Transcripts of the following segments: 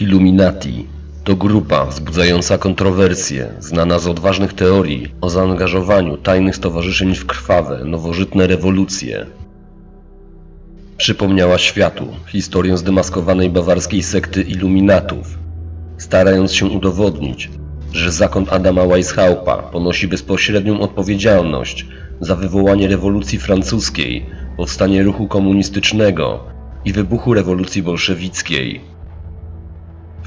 Illuminati to grupa wzbudzająca kontrowersje, znana z odważnych teorii o zaangażowaniu tajnych stowarzyszeń w krwawe, nowożytne rewolucje. Przypomniała światu historię zdemaskowanej bawarskiej sekty Illuminatów, starając się udowodnić, że zakon Adama Weishaupa ponosi bezpośrednią odpowiedzialność za wywołanie rewolucji francuskiej, powstanie ruchu komunistycznego i wybuchu rewolucji bolszewickiej.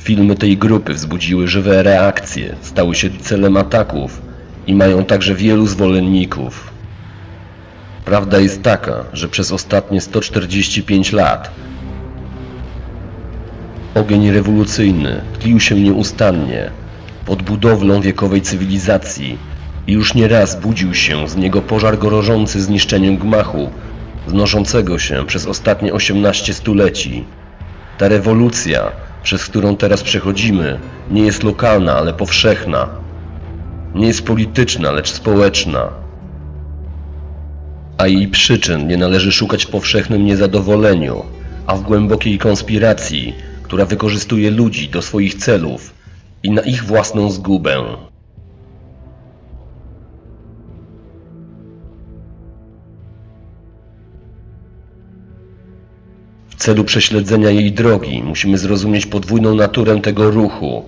Filmy tej grupy wzbudziły żywe reakcje, stały się celem ataków i mają także wielu zwolenników. Prawda jest taka, że przez ostatnie 145 lat ogień rewolucyjny tlił się nieustannie pod budowlą wiekowej cywilizacji i już nie raz budził się z niego pożar gorący zniszczeniem gmachu, wznoszącego się przez ostatnie 18 stuleci. Ta rewolucja, przez którą teraz przechodzimy, nie jest lokalna, ale powszechna. Nie jest polityczna, lecz społeczna. A jej przyczyn nie należy szukać w powszechnym niezadowoleniu, a w głębokiej konspiracji, która wykorzystuje ludzi do swoich celów i na ich własną zgubę. Celu prześledzenia jej drogi musimy zrozumieć podwójną naturę tego ruchu.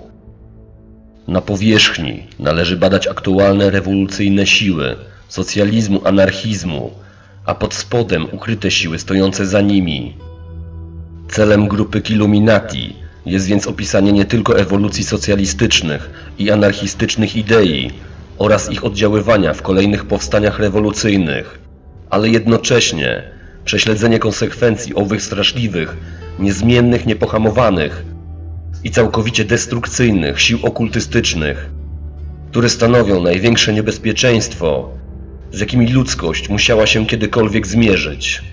Na powierzchni należy badać aktualne rewolucyjne siły socjalizmu, anarchizmu, a pod spodem ukryte siły stojące za nimi. Celem grupy Illuminati jest więc opisanie nie tylko ewolucji socjalistycznych i anarchistycznych idei oraz ich oddziaływania w kolejnych powstaniach rewolucyjnych, ale jednocześnie prześledzenie konsekwencji owych straszliwych, niezmiennych, niepohamowanych i całkowicie destrukcyjnych sił okultystycznych, które stanowią największe niebezpieczeństwo, z jakimi ludzkość musiała się kiedykolwiek zmierzyć.